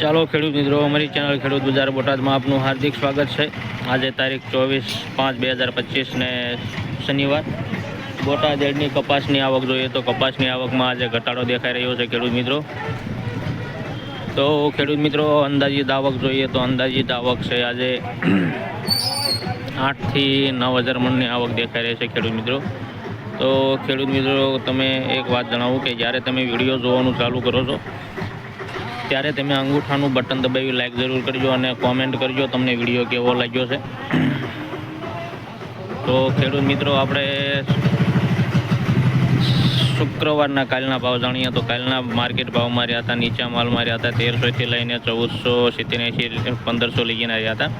ચાલો ખેડૂત મિત્રો, અમારી ચેનલ ખેડૂત બજાર બોટાદમાં આપનું હાર્દિક સ્વાગત છે. આજે તારીખ ચોવીસ પાંચ બે હજાર પચીસને શનિવાર. બોટાદ એડની કપાસની આવક જોઈએ તો કપાસની આવકમાં આજે ઘટાડો દેખાઈ રહ્યો છે ખેડૂત મિત્રો. તો ખેડૂત મિત્રો, અંદાજિત આવક જોઈએ તો અંદાજિત આવક છે આજે આઠથી નવ હજાર મણની આવક દેખાઈ રહી છે ખેડૂત મિત્રો. તો ખેડૂત મિત્રો, તમે એક વાત જણાવું કે જ્યારે તમે વીડિયો જોવાનું ચાલુ કરો છો ત્યારે તમે અંગૂઠાનું બટન દબાવી લાઈક જરૂર કરજો અને કોમેન્ટ કરજો, તમને વીડિયો કેવો લાગ્યો છે. તો ખેડૂત મિત્રો, આપણે શુક્રવારના કાલના ભાવ જાણીએ તો કાલના માર્કેટ ભાવમાં રહ્યા હતા, નીચા માલમાં રહ્યા હતા તેરસોથી લઈને ચૌદસો સિત્તેર એંશી પંદરસો લઈને રહ્યા હતા.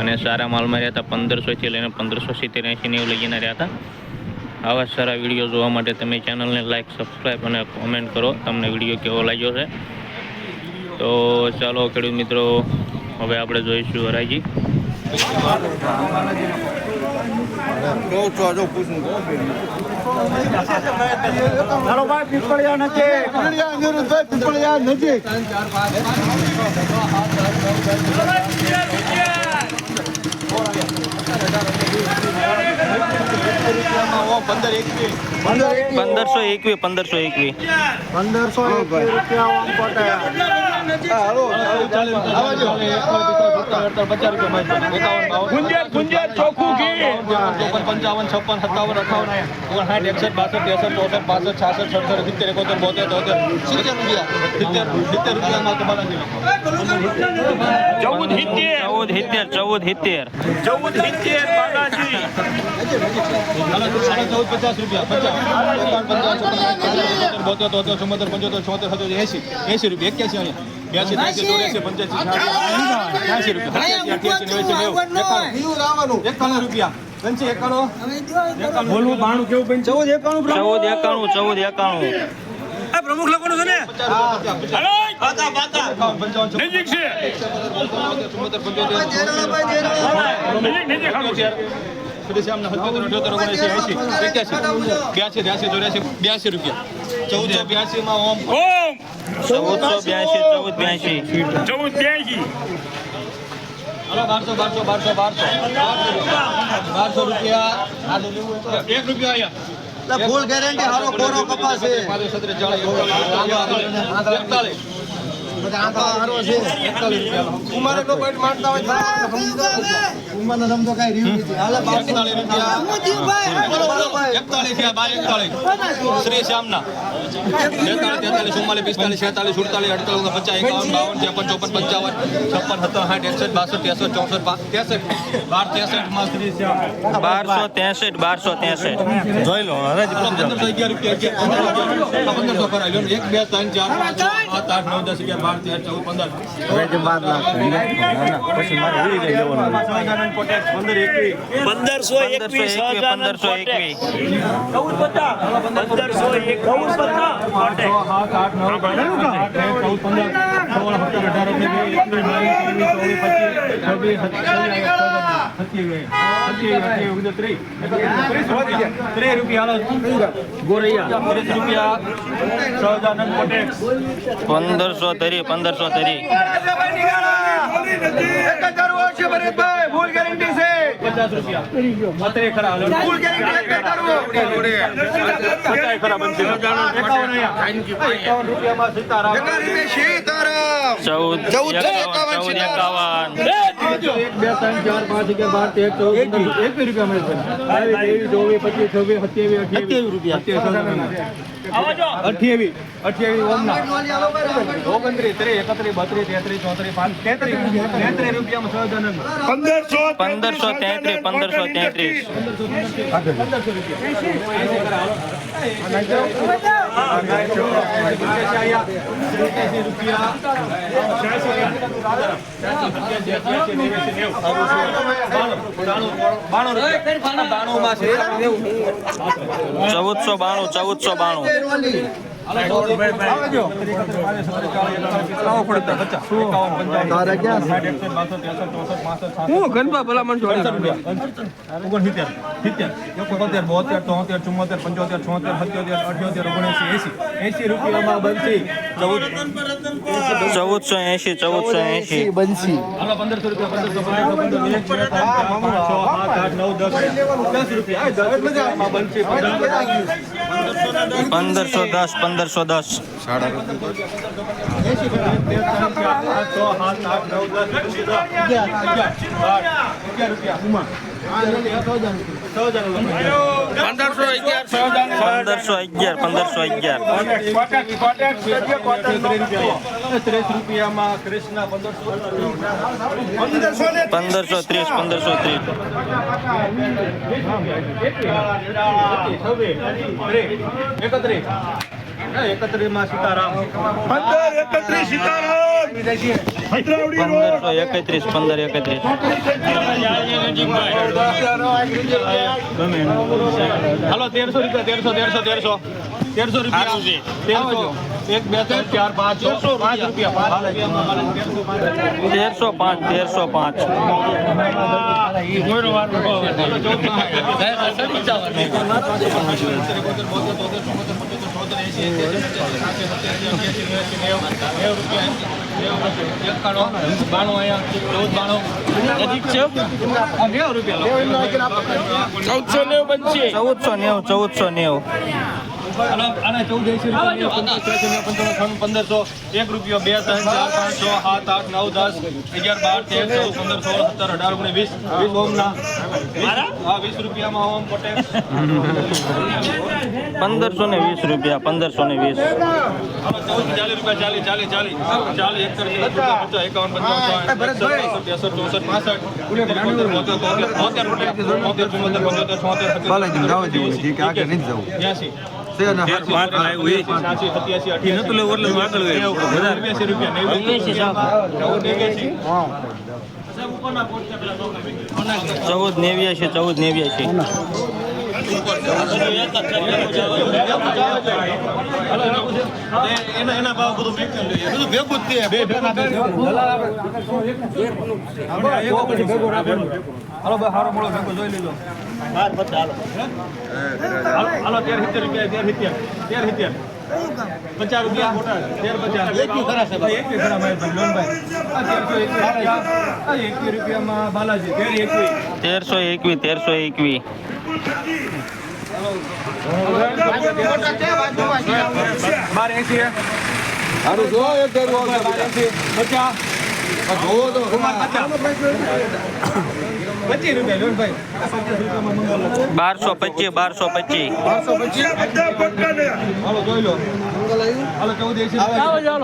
અને સારા માલમાં રહ્યા હતા પંદરસોથી લઈને પંદરસો સિત્તેર એંશી નેવું લઈને રહ્યા હતા. આવા સારા વીડિયો જોવા માટે તમે ચેનલને લાઈક સબસ્ક્રાઈબ અને કોમેન્ટ કરો, તમને વીડિયો કેવો લાગ્યો છે? તો ચાલો ખેડૂત મિત્રો હવે આપણે જોઈશું હરાજી. ચાલો ભાઈ પીપળિયા નજીક. પીપળિયા અનિરુદ્ધભાઈ પીપળિયા નજીક. પંદર એકવીસ પંદર પંદરસો એકવી પંદરસો એકવી. પંદરસો રૂપિયા ગુંજર ગુંજર ચોખ્ખું ઘી. ચોપન પંચાવન છપ્પન સત્તાવન અઠાવન ઓગણસાઠ એકસઠ બાસઠ ત્રેસઠ ચોસઠ પાસઠ છાસઠ સડસઠ સિત્તેર એકોતેર બોતેર તોતેર સિત્તેર રૂપિયા. સિત્તેર સિત્તેર રૂપિયામાં તમારા ચૌદ સિત્તેર. ચૌદ સિત્તેર ચૌદ સિત્તેર. ચૌદ સિત્તેર બાલાજી. સાડા ચૌદ પચાસ રૂપિયા પચાસ પંચાવન બોતેર તોતેર ચુમ્મોતેર પંચોતેર છોતેર સત્તોતેર એસી એસી રૂપિયા એક્યાસી અહીંયા બ્યાસી ત્યાસી ચોર્યાસી પંચ્યાસી રૂપિયા એકાણું એકાણું રૂપિયા પંચી એકાણું બોલવું બાણું કેવું બન ચૌદ એકાણું ચૌદ એકાણું ચૌદ એકાણું પ્રમુખ લખવાનું છે ને નજીક છે સત્યોતેર અઠ્યોતેર એંસી એક્યાસી. બ્યાસી ત્યાસી ચોર્યાસી બ્યાસી રૂપિયા. ચૌદસો બ્યાસીમાં ઓમ. ઓમ. ચૌદસો બ્યાસી ચૌદ બ્યાસી. ચૌદ ત્યાંસી હલો બારસો બારસો બારસો બારસો. બારસો રૂપિયા. એક રૂપિયા અહીંયા. ફૂલ ગેરંટી હારો કોરો કપાસ એકતાલીસ ઉમારે નો પોઈન્ટ મારતા હોય ઉમારનો સમજો કઈ રીવ નથી. હાલે એકતાલીસ રૂપિયા. એકતાલીસ થયા બાર એકતાલીસ. શ્રી શ્યામના. બેતાલીસ તેતાલીસ ચુમ્માલીસ પિસ્તાલીસ છેતાલીસ સુડતાલીસ અડતાલીસ પચાસ એકાવન બાવન ત્રેપન ચોપન પંચાવન છપ્પન સત્તર સાઠ એકસઠ બાસઠ ત્રેસઠ ચોસઠ પા- ત્રેસઠ બાર ત્રેસઠ. માં શ્રી શ્યામ બારસો ત્રેસઠ બારસો ત્રેસઠ. જોઈ લો પંદરસો અગિયાર રૂપિયા પંદરસો કરાવી એક બે ત્રણ ચાર પાંચ સાત આઠ નવ દસ અગિયાર બાર તેર ચૌદ પંદર. પંદરસો એકવીસ પંદરસો એકવી પંદરસો એક ચૌદ પચાસ સાત આઠ નવ ચૌદ પંદર સોળ સત્તર અઢાર ઓગણીસ એકવીસ બાવીસ ત્રેવીસ ચોવીસ પચીસ છવ્વીસ સત્યાવીસ સત્યાવીસ અઠ્યાવીસ ત્રીસ. રૂપિયા. હાલો. ગોરૈયા ત્રીસ રૂપિયા છ પંદરસો તરી પંદરસો તરી. પચાસ રૂપિયા. અત્રે ખરા હાલો. પચાસ ખરા બનશે. ચૌદ ચૌદ એકાવન. એક બે ત્રણ ચાર પાંચ અગિયાર બાર તેર ચૌદ પંદર એકવીસ રૂપિયા મળે છે. ત્રેવીસ ચોવીસ પચીસ છવ્વીસ સત્યાવીસ અઠ્યાવીસ રૂપિયા. અઠ્યાવીસ અઠ્યાવીસ ઓમના ઓગણત્રીસ ત્રીસ એકત્રીસ બત્રીસ તેત્રીસ ચોત્રીસ પાંચ તેત્રીસ. તેત્રીસ રૂપિયામાં છ પંદરસો પંદરસો તેત્રીસ પંદરસો તેત્રીસ. પંદરસો ચૌદસો બાણું ચૌદસો બાણું. હું ગણપા ભલામણ ઓગણસિત્તેર સિત્તેર એકોતેર ચુમ્મોતેર પંચોતેર છોતેર સત્યોતેર અઠ્યોતેર ઓગણએંસી એસી એસી રૂપિયામાં બનશે ચૌદસો એંશી ચૌદસો એંશી બંસી હાલો પંદરસો રૂપિયા પંદરસો પંદરસો પંદર એક બે ત્રણ ચાર પાંચ છ સાત આઠ નવ દસ દસ રૂપિયા આ દસ રૂપિયા બનશે પંદરસો દસ પંદરસો દસ એસી પંદરસો અગિયાર પંદરસો અગિયાર. પંદરસો અગિયાર ત્રીસ રૂપિયામાં કૃષ્ણ પંદરસો પંદરસો ત્રીસ પંદરસો ત્રીસ એકત્રીસ એકત્રીસમાં સીતારામ. પંદરસો એકત્રીસ પંદર એકત્રીસ હાલો તેરસો રૂપિયા તેરસો તેરસો તેરસો તેરસો રૂપિયા તેરસો એક બે ત્રણ ચાર પાંચ તેરસો પાંચ રૂપિયા તેરસો પાંચ તેરસો પાંચ રૂપિયા ચૌદસો નેવું ચૌદસો નેવું. આના ચૌદ એસી રૂપિયા પંદરસો પંદર એક રૂપિયો બે ત્રણ ચાર પાંચ છ સાત આઠ નવ દસ અગિયાર બાર તેર ચૌદ પંદર સોળ સત્તર અઢાર ઓગણીસ વીસ વીસ ઓમના. હા વીસ રૂપિયામાં ઓમ પટેલ પંદરસો ને વીસ રૂપિયા પંદરસો ને વીસ. ચાલીસ રૂપિયા ચાલીસ ચાલીસ ચાલીસ. ચાલીસ પચાસ એકાવન પંચાવન ત્રેસઠ ચોસઠ પાસઠ બોતેર બોતેર બોતેર ચુમ્મોતેર પંચોતેર છોતેર બાલાજી જવા જેવું છે કે આગળ નથી જવું. ચૌદ નેવ્યાસી ચૌદ નેવ્યાસી એના રૂપિયા તેર પચાસ રૂપિયા રૂપિયામાં બાલાજી એકવી તેરસો એકવી તેરસો એકવી પચાસ રૂપિયા લોનભાઈ ભાઈ બારસો પચીસ બારસો પચીસ. બારસો પચીસ. જોઈ લો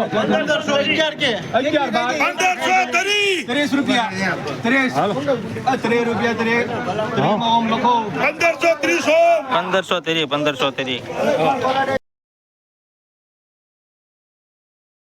પંદરસો પંદરસો ત્રીસ રૂપિયા ત્રીસ ત્રીસ રૂપિયા ત્રીસ લખો પંદરસો ત્રીસ પંદરસો ત્રીસ.